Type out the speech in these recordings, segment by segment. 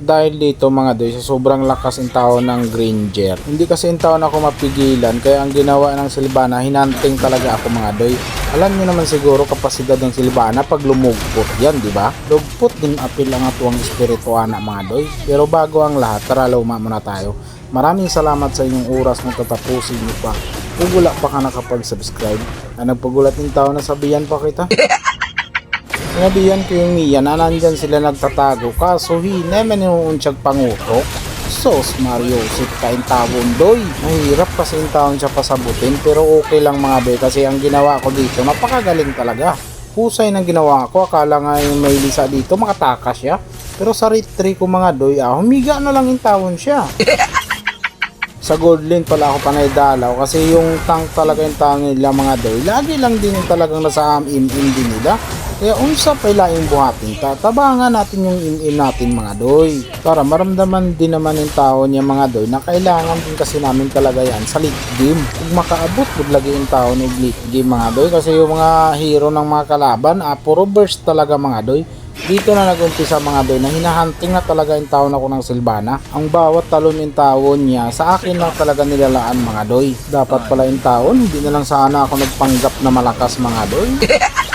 Dahil dito mga doy, sa sobrang lakas ng tao ng Granger. Hindi kasi yung taon ako mapigilan, kaya ang ginawa ng Silvana, hinanting talaga ako mga doy. Alam niyo naman siguro kapasidad ng Silvana pag lumugpot yan, di ba? Lugpot din apil ang atuang espirituana mga doy. Pero bago ang lahat, tara luma muna tayo. Maraming salamat sa inyong oras na tatapusin niyo pa. Kung wala pa ka nakapag-subscribe, na nagpagulat ng tao na sabihan pa kita. Sinabihan ko yung Mia na nandyan sila nagtatago kaso hinemen yung unsyag pangutok. Sos Mario, sit kain tawon doy. Mahirap kasi yung taon siya pasabutin pero okay lang mga doy kasi ang ginawa ko dito napakagaling talaga. Husay ng ginawa ko, akala nga yung may lisa dito makatakas siya. Pero sa retry ko mga doy, ah, humiga na lang yung tawon siya. sa gold lane pala ako panay dalaw kasi yung tank talaga yung tank nila mga doy. Lagi lang din yung talagang nasa im-im din nila. Kaya unsa pa laing buhatin ta, tabangan natin yung im-im natin mga doy. Para maramdaman din naman yung tao niya mga doy na kailangan din kasi namin talaga yan sa late game. Kung makaabot, kung lagi yung tao ng late game mga doy. Kasi yung mga hero ng mga kalaban, ah, puro burst talaga mga doy. Dito na nag-umpisa mga doy na hinahunting na talaga yung tawon ako ng Silvana. Ang bawat talon yung tawon niya, sa akin lang talaga nilalaan mga doy. Dapat pala yung tawon, hindi na lang sana ako nagpanggap na malakas mga doy.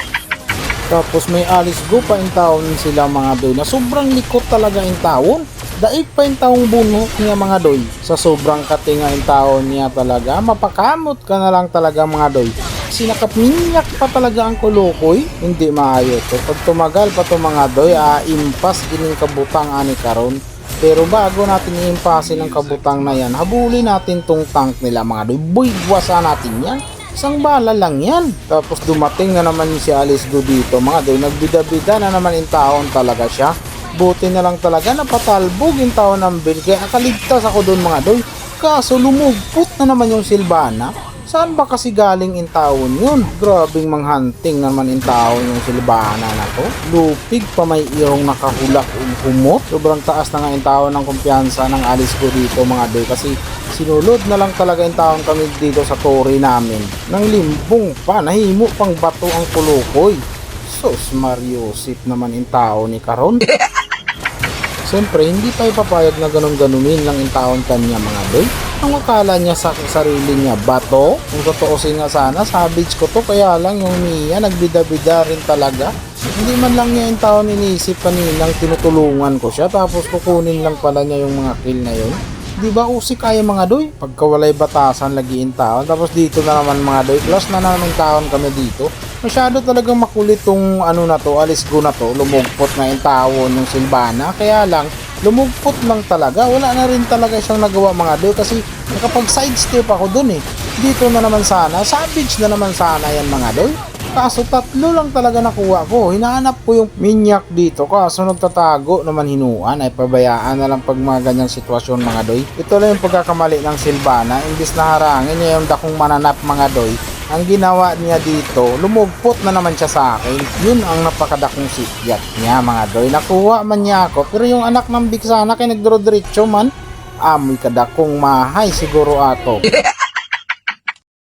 Tapos may alis go pa yung taon sila mga doy na sobrang likot talaga yung taon. Daig pa yung taong bunok niya mga doy. Sa sobrang katinga yung taon niya talaga, mapakamot ka na lang talaga mga doy. Sinakapminyak pa talaga ang kulukoy, hindi maayo to. Pag tumagal pa to mga doy, ah, impas gining kabutang ani karon. Pero bago natin iimpasin ang kabutang na yan, habulin natin tong tank nila mga doy. Buigwasa natin yan. Isang bala lang yan. Tapos dumating na naman si Alice Go dito mga doy. Nagbida-bida na naman yung taon talaga siya. Buti na lang talaga napatalbog yung taon ng Bill. Kaya akaligtas ako doon mga doy. Kaso lumugpot na naman yung Silvana. Saan ba kasi galing in taon yun? Grabing manghunting naman in taon yung Silvana na to. Lupig pa may iyong nakahulak yung humot. Sobrang taas na nga in taon ng kumpiyansa ng Alice ko dito mga doy. Kasi sinulod na lang talaga yung taon kami dito sa tori namin. Nang limbong pa, nahimo pang bato ang kulukoy. Sus Mario, sip naman in tao ni Karon. Siyempre, hindi tayo papayag na ganun-ganunin lang yung taon kanya mga doy. Ang akala niya sa sarili niya, bato? Kung totoosin nga sana, savage ko to, kaya lang yung Mia, nagbida-bida rin talaga. Hindi man lang niya yung taon inisip kaninang tinutulungan ko siya, tapos kukunin lang pala niya yung mga kill na yun. Di ba usik kaya mga doy? Pagkawalay batasan, lagiin taon. Tapos dito na naman mga doy, plus na naman taon kami dito. Masyado talagang makulit tong ano na to, alis go na to. Lumugpot na yung tawon ng Silvana. Kaya lang, lumugpot lang talaga. Wala na rin talaga siyang nagawa mga doy kasi nakapag sidestep ako dun eh. Dito na naman sana, savage na naman sana yan mga doy. Kaso tatlo lang talaga nakuha ko. Hinahanap ko yung minyak dito. Kaso nagtatago naman hinuan. Ay pabayaan na lang pag mga ganyang sitwasyon mga doy. Ito lang yung pagkakamali ng Silvana. Imbis na harangin niya yung dakong mananap mga doy. Ang ginawa niya dito, lumugpot na naman siya sa akin. Yun ang napakadakong sikyat niya mga doy. Nakuha man niya ako. Pero yung anak ng bigsana kay nagdrodritso man. Amoy kadakong mahay siguro ato.